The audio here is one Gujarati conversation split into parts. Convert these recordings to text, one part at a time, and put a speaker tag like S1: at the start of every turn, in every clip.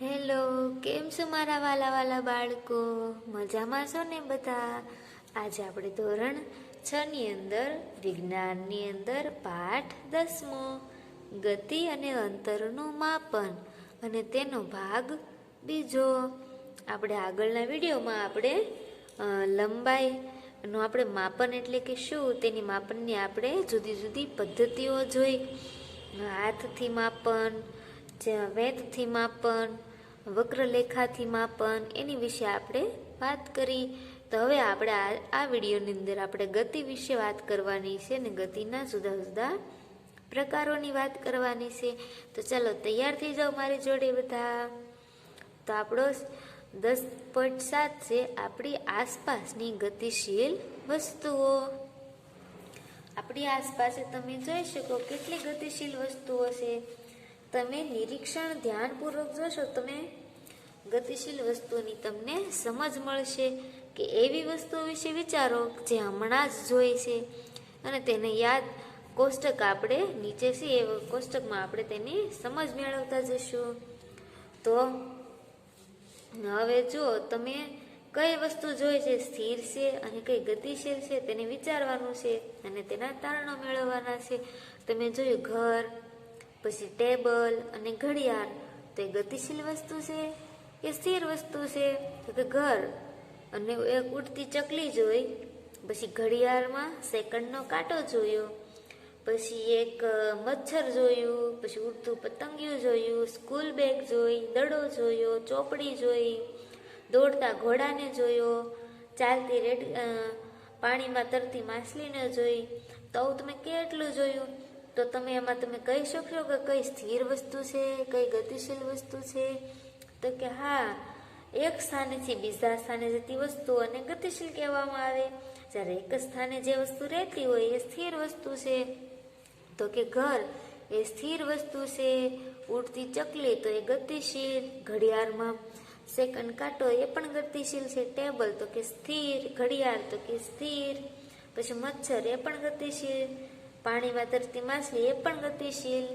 S1: હેલો, કેમ છો મારા વાલા વાલા બાળકો? મજામાં છો ને બધા? આજે આપણે ધોરણ છ ની અંદર વિજ્ઞાનની અંદર પાઠ દસમો. ગતિ અને અંતરનું માપન અને તેનો ભાગ બીજો. આપણે આગળના વિડીયોમાં આપણે લંબાઈ લંબાઈનું આપણે માપન એટલે કે શું, તેની માપનની આપણે જુદી જુદી પદ્ધતિઓ જોઈ. હાથથી માપન વેતથી માપન વક્રલેખાથી માપન એની વિશે આપણે વાત કરી. તો હવે આપણે આ વિડીયોની અંદર આપણે ગતિ વિશે વાત કરવાની છે ને ગતિના જુદા જુદા પ્રકારોની વાત કરવાની છે. તો ચાલો તૈયાર થઈ જાઓ મારી જોડે બધા. તો આપણો દસ પોઈન્ટ સાત છે આપણી આસપાસની ગતિશીલ વસ્તુઓ. આપણી આસપાસ તમે જોઈ શકો કેટલી ગતિશીલ વસ્તુઓ છે. તમે નિરીક્ષણ ધ્યાનપૂર્વક જોશો, તમે ગતિશીલ વસ્તુની તમને સમજ મળશે કે એવી વસ્તુઓ વિશે વિચારો જે હમણાં જ જોઈ છે અને તેને યાદ કોષ્ટક આપણે નીચે છે, એ કોષ્ટકમાં આપણે તેની સમજ મેળવતા જશું તો હવે જો તમે કઈ વસ્તુ જોઈ છે, સ્થિર છે અને કઈ ગતિશીલ છે, તેને વિચારવાનું છે અને તેના તારણો મેળવવાના છે, તમે જોયું ઘર પછી ટેબલ અને ઘડિયાળ. તો એ ગતિશીલ વસ્તુ છે કે સ્થિર વસ્તુ છે. તો કે ઘર. અને એક ઉડતી ચકલી જોઈ, પછી ઘડિયાળમાં સેકન્ડનો કાંટો જોયો, પછી એક મચ્છર જોયું, પછી ઉડતું પતંગિયું જોયું, સ્કૂલ બેગ જોઈ, દડો જોયો, ચોપડી જોઈ, દોડતા ઘોડાને જોયો, ચાલતી રેડ પાણીમાં તરતી માછલીને જોઈ તો તમે કેટલું જોયું? તો તમે એમાં તમે કહી શકશો કે કઈ સ્થિર વસ્તુ છે, કઈ ગતિશીલ વસ્તુ છે? તો કે હા, એક સ્થાનેથી બીજા સ્થાને જતી વસ્તુઓને ગતિશીલ કહેવામાં આવે. જ્યારે એક સ્થાને જે વસ્તુ રહેતી હોય એ સ્થિર વસ્તુ છે. તો કે ઘર એ સ્થિર વસ્તુ છે. ઉડતી ચકલી તો એ ગતિશીલ. ઘડિયાળમાં સેકન્ડ કાંટો એ પણ ગતિશીલ છે. ટેબલ તો કે સ્થિર. ઘડિયાળ તો કે સ્થિર. પછી મચ્છર એ પણ ગતિશીલ. પાણીમાં તરતી માછલી એ પણ ગતિશીલ.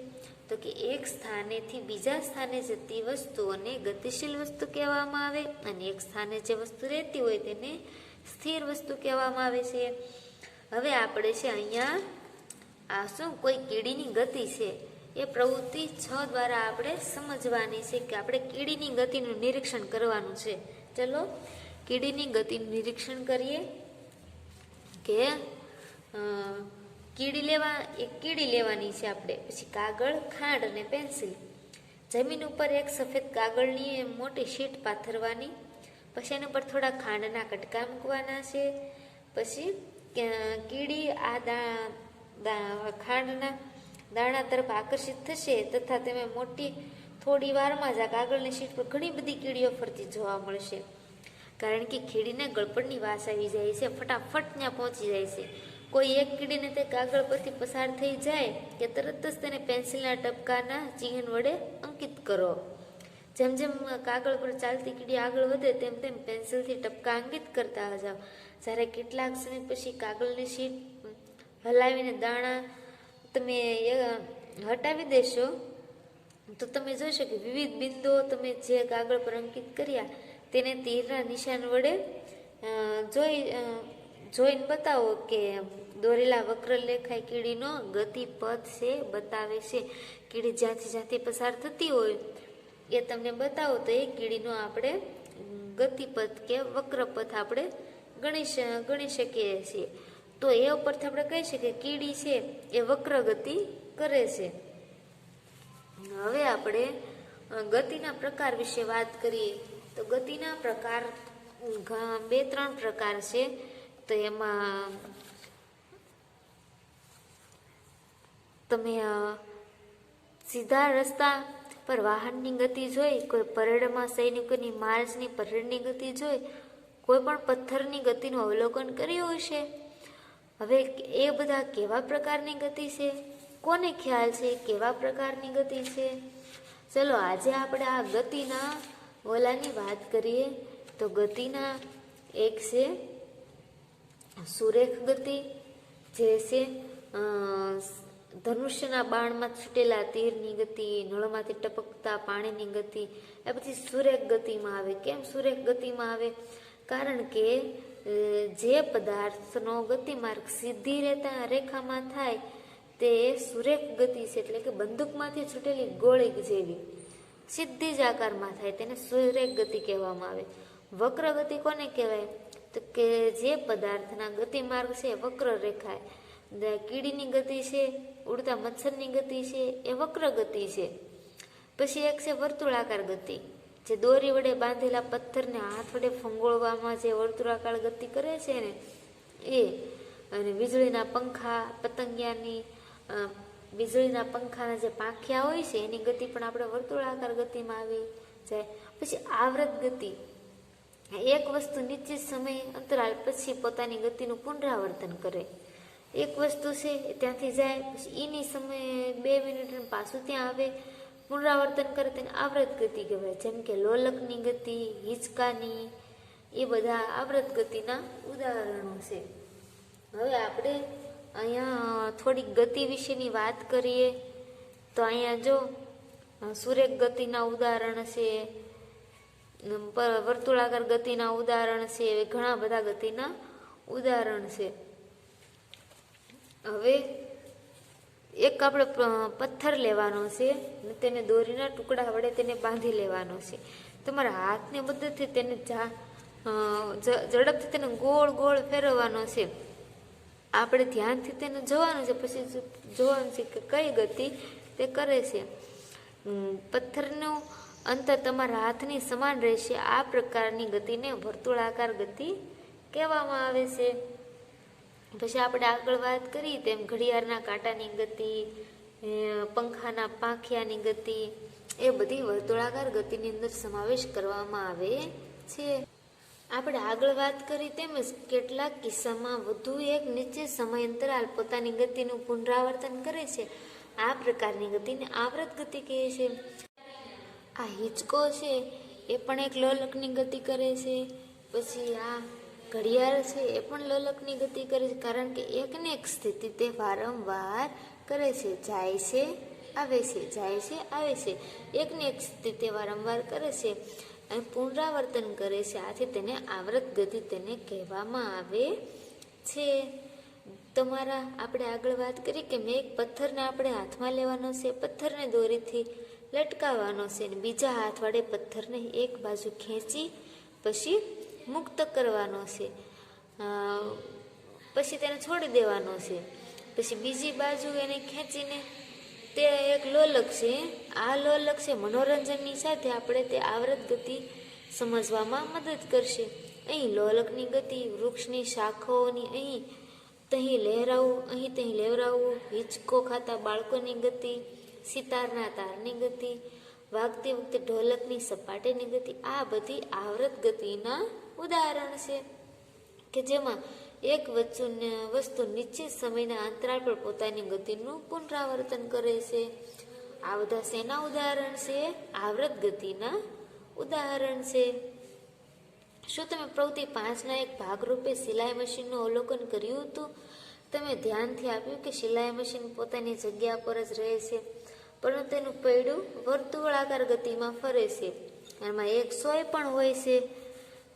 S1: તો કે એક સ્થાનેથી બીજા સ્થાને જતી વસ્તુઓને ગતિશીલ વસ્તુ કહેવામાં આવે અને એક સ્થાને જે વસ્તુ રહેતી હોય તેને સ્થિર વસ્તુ કહેવામાં આવે છે. હવે આપણે છે અહીંયા આ શું કોઈ કીડીની ગતિ છે એ પ્રવૃત્તિ છ દ્વારા આપણે સમજવાની છે કે આપણે કીડીની ગતિનું નિરીક્ષણ કરવાનું છે. ચલો, કીડીની ગતિનું નિરીક્ષણ કરીએ કે કીડી લેવા, એક કીડી લેવાની છે આપણે. પછી કાગળ, ખાંડ અને પેન્સિલ. જમીન ઉપર એક સફેદ કાગળની મોટી શીટ પાથરવાની. પછી એના ઉપર થોડા ખાંડના કટકા મૂકવાના છે. પછી કીડી આ દા, દા- ખાંડના દાણા તરફ આકર્ષિત થશે તથા તમે મોટી, થોડી વારમાં જ આ કાગળની શીટ પર ઘણી બધી કીડીઓ ફરતી જોવા મળશે. કારણ કે કીડીને ગળપણની વાસ આવી જાય છે, ફટાફટ ત્યાં પહોંચી જાય છે. કોઈ એક કીડીને તે કાગળ પરથી પસાર થઈ જાય કે તરત જ તેને પેન્સિલના ટપકાના ચિહ્ન વડે અંકિત કરો. જેમ જેમ કાગળ પર ચાલતી કીડી આગળ વધે, તેમ તેમ પેન્સિલથી ટપકા અંકિત કરતા જાઓ. જ્યારે કેટલાક સમય પછી કાગળની શીટ હલાવીને દાણા તમે હટાવી દેશો, તો તમે જોશો કે વિવિધ બિંદુઓ તમે જે કાગળ પર અંકિત કર્યા, તેને તીરના નિશાન વડે જોઈ જોઈને બતાવો કે દોરેલા વક્રલેખાય કીડીનો ગતિપથ છે, બતાવે છે. કીડી જ્યાંથી જ્યાંથી પસાર થતી હોય એ તમને બતાવો તો એ કીડીનો આપણે ગતિપથ કે વક્રપથ આપણે ગણી ગણી શકીએ છીએ. તો એ ઉપરથી આપણે કહી શકીએ કીડી છે, એ વક્ર ગતિ કરે છે. હવે આપણે ગતિના પ્રકાર વિશે વાત કરીએ. તો ગતિના પ્રકાર બે, ત્રણ પ્રકાર છે. તો એમાં તમે સીધા રસ્તા પર વાહનની ગતિ જોઈ, કોઈ પરેડમાં સૈનિકોની માર્ચની પરેડની ગતિ જોઈ, કોઈ પણ પથ્થરની ગતિનું અવલોકન કર્યું હશે હવે એ બધા કેવા પ્રકારની ગતિ છે? કોને ખ્યાલ છે કેવા પ્રકારની ગતિ છે? ચલો, આજે આપણે આ ગતિના ઓલાની વાત કરીએ. તો ગતિના એક છે સુરેખ ગતિ જે છે ધનુષ્યના બાણમાં છૂટેલા તીરની ગતિ, નળમાંથી ટપકતા પાણીની ગતિ, એ પછી સુરેખ ગતિમાં આવે. કેમ સુરેખ ગતિમાં આવે? કારણ કે જે પદાર્થનો ગતિમાર્ગ સીધી રેતા રેખામાં થાય, તે સુરેખ ગતિ છે, એટલે કે બંદૂકમાંથી છૂટેલી ગોળી જેવી. સીધી જ આકારમાં થાય, તેને સુરેખ ગતિ કહેવામાં આવે. વક્ર ગતિ કોને કહેવાય? તો કે જે પદાર્થના ગતિમાર્ગ છે એ વક્ર રેખાય. કીડીની ગતિ છે, ઉડતા મચ્છરની ગતિ છે, એ વક્ર ગતિ છે. પછી એક છે વર્તુળાકાર ગતિ, જે દોરી વડે બાંધેલા પથ્થરને હાથ વડે ફંગોળવામાં જે વર્તુળાકાર ગતિ કરે છે ને, એ અને વીજળીના પંખા, પતંગિયાની વીજળીના પંખાના જે પાંખિયા હોય છે, એની ગતિ પણ આપણે વર્તુળાકાર ગતિમાં આવી જાય. પછી આવૃત ગતિ એક વસ્તુ નિશ્ચિત સમય અંતરાલ પછી પોતાની ગતિનું પુનરાવર્તન કરે. એક વસ્તુ છે ત્યાંથી જાય, પછી એની સમયે બે મિનિટ પાછું ત્યાં આવે, પુનરાવર્તન કરે તેને આવૃત ગતિ કહેવાય. જેમ કે લોલકની ગતિ, હિંચકાની, એ બધા આવૃત ગતિના ઉદાહરણો છે. હવે આપણે અહીંયા થોડીક ગતિ વિશેની વાત કરીએ. તો અહીંયા જો સુરેખ ગતિના ઉદાહરણ છે વર્તુળાકાર ગતિના ઉદાહરણ છે ઘણા બધા ગતિના ઉદાહરણ છે. હવે એક આપણે પથ્થર લેવાનો છે તેને દોરીના ટુકડા વડે તેને બાંધી લેવાનો છે. તમારા હાથની મદદથી તેને જા ઝડપથી તેને ગોળ ગોળ ફેરવવાનો છે. આપણે ધ્યાનથી તેને જોવાનું છે, પછી જોવાનું છે કે કઈ ગતિ તે કરે છે. પથ્થરનું અંતર તમારા હાથની સમાન રહેશે. આ પ્રકારની ગતિને વર્તુળાકાર ગતિ કહેવામાં આવે છે. પછી આપણે આગળ વાત કરી તેમ ઘડિયાળના કાંટાની ગતિ પંખાના પાંખિયાની ગતિ, એ બધી વર્તુળાકાર ગતિની અંદર સમાવેશ કરવામાં આવે છે. આપણે આગળ વાત કરી તેમજ કેટલાક કિસ્સામાં વધુ એક નિશ્ચિત સમય અંતરાલ પોતાની ગતિનું પુનરાવર્તન કરે છે. આ પ્રકારની ગતિને આવૃત ગતિ કહે છે. આ હિંચકો છે, એ પણ એક લોલકની ગતિ કરે છે. પછી આ ઘડિયાળ છે, એ પણ લોલકની ગતિ કરે છે, કારણ કે એકને એક સ્થિતિ તે વારંવાર કરે છે. જાય છે, આવે છે, જાય છે, આવે છે. એકને એક સ્થિતિ વારંવાર કરે છે અને પુનરાવર્તન કરે છે. આથી તેને આવૃત ગતિ તેને કહેવામાં આવે છે. તમારા, આપણે આગળ વાત કરી કે મેં એક પથ્થરને આપણે હાથમાં લેવાનો છે. પથ્થરને દોરીથી લટકાવવાનો છે અને બીજા હાથ વડે પથ્થરને એક બાજુ ખેંચી પછી મુક્ત કરવાનો છે. પછી તેને છોડી દેવાનો છે. પછી બીજી બાજુ એને ખેંચીને તે એક લોલક છે. આ લોલક છે મનોરંજનની સાથે આપણે તે આવૃત ગતિ સમજવામાં મદદ કરશે. અહીં લોલકની ગતિ, વૃક્ષની શાખાઓની અહીં, તહીં લહેરાવું, અહીં તહીં લેવરાવવું હિંચકો ખાતા બાળકોની ગતિ સિતારના તારની ગતિ, વાગતી વખતે ઢોલકની સપાટીની ગતિ, આ બધી આવૃત ગતિના ઉદાહરણ છે. કે જેમાં એક વસ્તુ વસ્તુ નિશ્ચિત સમયના અંતરાલ પર પોતાની ગતિનું પુનરાવર્તન કરે છે. આ બધા શેના ઉદાહરણ છે? આવૃત ગતિના ઉદાહરણ છે. શું તમે પ્રવૃત્તિ પાંચના એક ભાગરૂપે સિલાઈ મશીનનું અવલોકન કર્યું હતું? તમે ધ્યાનથી આપ્યું કે સિલાઈ મશીન પોતાની જગ્યા પર જ રહે છે. પરંતુ તેનું પૈડું વર્તુળાકાર ગતિમાં ફરે છે. એમાં એક સોય પણ હોય છે.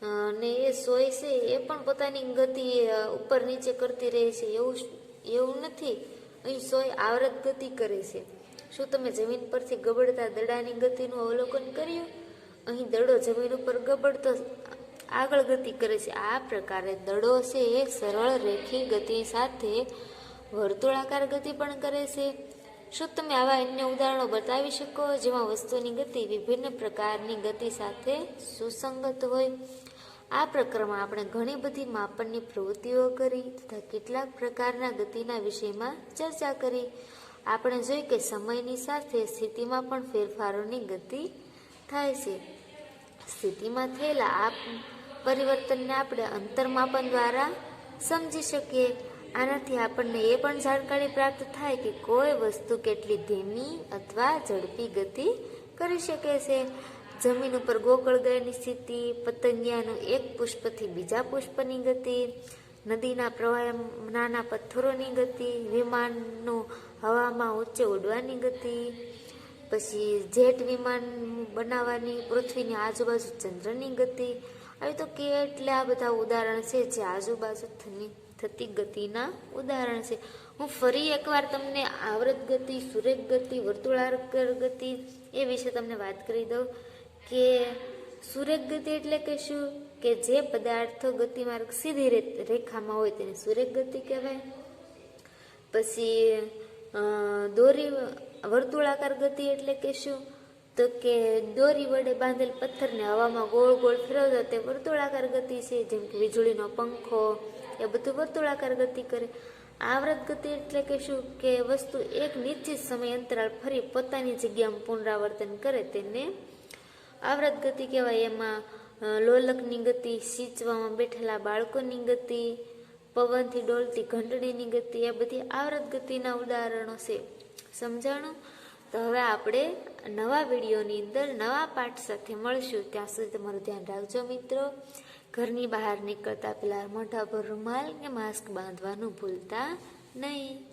S1: અને એ સોય છે, એ પણ પોતાની ગતિ ઉપર નીચે કરતી રહે છે. એવું એવું નથી. અહીં સોય આવરત ગતિ કરે છે. શું તમે જમીન પરથી ગબડતા દડાની ગતિનું અવલોકન કર્યું? અહીં દડો જમીન ઉપર ગબડતો આગળ ગતિ કરે છે. આ પ્રકારે દડો છે એ સરળ રેખી ગતિ સાથે વર્તુળાકાર ગતિ પણ કરે છે. શું તમે આવા અન્ય ઉદાહરણો બતાવી શકો? જેમાં વસ્તુની ગતિ વિભિન્ન પ્રકારની ગતિ સાથે સુસંગત હોય. આ પ્રકરણમાં આપણે ઘણી બધી માપનની પ્રવૃત્તિઓ કરી તથા કેટલાક પ્રકારના ગતિના વિષયમાં ચર્ચા કરી. આપણે જોઈ કે સમયની સાથે સ્થિતિમાં પણ ફેરફારોની ગતિ થાય છે. સ્થિતિમાં થયેલા આ પરિવર્તનને આપણે અંતરમાપન દ્વારા સમજી શકીએ. આનાથી આપણને એ પણ જાણકારી પ્રાપ્ત થાય કે કોઈ વસ્તુ કેટલી ધીમી અથવા ઝડપી ગતિ કરી શકે છે. જમીન ઉપર ગોકળ ગાયની સ્થિતિ, પતંગિયાનું એક પુષ્પથી બીજા પુષ્પની ગતિ, નદીના પ્રવાહ નાના પથ્થરોની ગતિ, વિમાનનું હવામાં ઊંચે ઉડવાની ગતિ, પછી જેટ વિમાન બનાવવાની, પૃથ્વીની આજુબાજુ ચંદ્રની ગતિ. આવી તો કેટલા બધા ઉદાહરણ છે જે આજુબાજુ થની થતી ગતિના ઉદાહરણ છે. હું ફરી એકવાર તમને આવૃત ગતિ, સુરેખ ગતિ, વર્તુળાકાર ગતિ એ વિશે તમને વાત કરી દઉં કે સુરેખ ગતિ એટલે કે શું કે જે પદાર્થો ગતિમાર્ગ સીધી રેખામાં હોય તેને સુરેખ ગતિ કહેવાય. પછી દોરી વર્તુળાકાર ગતિ એટલે કે શું તો કે દોરી વડે બાંધેલ પથ્થરને હવામાં ગોળ ગોળ ફેરવતા તે વર્તુળાકાર ગતિ છે, જેમ કે વીજળીનો પંખો એ બધું વર્તુળાકાર ગતિ કરે. આવૃત ગતિ એટલે કે શું? કે વસ્તુ એક નિશ્ચિત સમય અંતરાળ ફરી પોતાની જગ્યામાં પુનરાવર્તન કરે તેને. આવૃત ગતિ કહેવાય એમાં લોલકની ગતિ, સિંચવામાં બેઠેલા બાળકોની ગતિ, પવનથી ડોલતી ઘંટડીની ગતિ એ બધી આવૃત ગતિના ઉદાહરણો છે. સમજાણું? તો હવે આપણે નવા વિડીયોની અંદર નવા પાઠ સાથે મળશું. ત્યાં સુધી તમારું ધ્યાન રાખજો મિત્રો. ઘરની બહાર નીકળતા પહેલાં મોઢા પર રૂમાલ કે માસ્ક બાંધવાનું ભૂલતા નહીં.